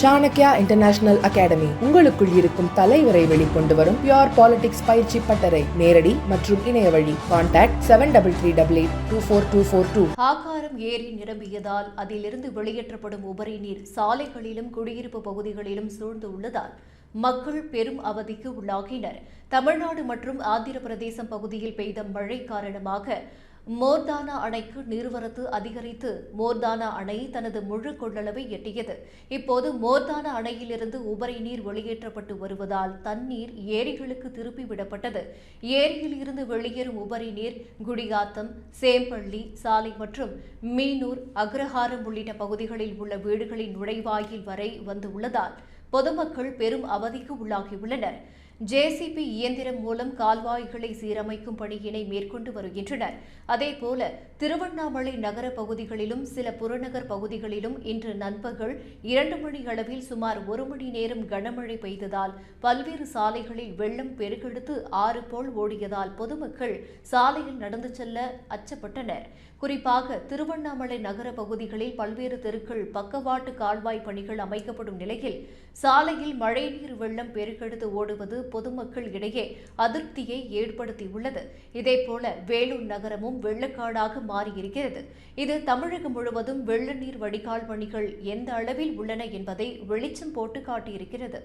Chanakya international academy உங்களுக்குள் இருக்கும் தலைவரை வெளிக்கொண்டு வரும் பியோர் பாலிடிக்ஸ் பயிற்சி பட்டறை. நேரடி மற்றும் இணைய வழி. Contact seven double three double eight two four two four two ஆகாரம் ஏரி நிரம்பியதால் அதிலிருந்து வெளியேற்றப்படும் உபரி நீர் சாலைகளிலும் குடியிருப்பு பகுதிகளிலும் சூழ்ந்து உள்ளதால் மக்கள் பெரும் அவதிக்கு உள்ளாகினர். தமிழ்நாடு மற்றும் ஆந்திர பிரதேசம் பகுதியில் பெய்த மழை காரணமாக மோர்தானா அணைக்கு நீர்வரத்து அதிகரித்து மோர்தானா அணை தனது முழு கொள்ளளவை எட்டியது. இப்போது மோர்தானா அணையிலிருந்து உபரி நீர் வெளியேற்றப்பட்டு வருவதால் தண்ணீர் ஏரிகளுக்கு திருப்பி விடப்பட்டது. ஏரியில் இருந்து வெளியேறும் உபரி நீர் குடியாத்தம் சேம்பள்ளி சாலை மற்றும் மீனூர் அக்ரஹாரம் உள்ளிட்ட பகுதிகளில் உள்ள வீடுகளின் நுழைவாயில் வரை வந்து உள்ளதால் பொதுமக்கள் பெரும் அவதிக்கு உள்ளாகியுள்ளனர். ஜேசிபி இயந்திரம் மூலம் கால்வாய்களை சீரமைக்கும் பணியினை மேற்கொண்டு வருகின்றனர். அதேபோல திருவண்ணாமலை நகர பகுதிகளிலும் சில புறநகர் பகுதிகளிலும் இன்று நண்பகல் இரண்டு மணி அளவில் சுமார் ஒரு மணி நேரம் கனமழை பெய்ததால் பல்வேறு சாலைகளில் வெள்ளம் பெருக்கெடுத்து ஆறு போல் ஓடியதால் பொதுமக்கள் சாலையில் நடந்து செல்ல அச்சப்பட்டனர். குறிப்பாக திருவண்ணாமலை நகர பகுதிகளில் பல்வேறு தெருக்கள் பக்கவாட்டு கால்வாய் பணிகள் அமைக்கப்படும் நிலையில் சாலையில் மழைநீர் வெள்ளம் பெருக்கெடுத்து ஓடுவது பொதுமக்கள் இடையே அதிருப்தியை ஏற்படுத்தியுள்ளது. இதேபோல வேலூர் நகரமும் வெள்ளக்காடாக மாறியிருக்கிறது. இது தமிழகம் முழுவதும் வெள்ள நீர் வடிகால் பணிகள் எந்த அளவில் உள்ளன என்பதை வெளிச்சம் போட்டு காட்டியிருக்கிறது.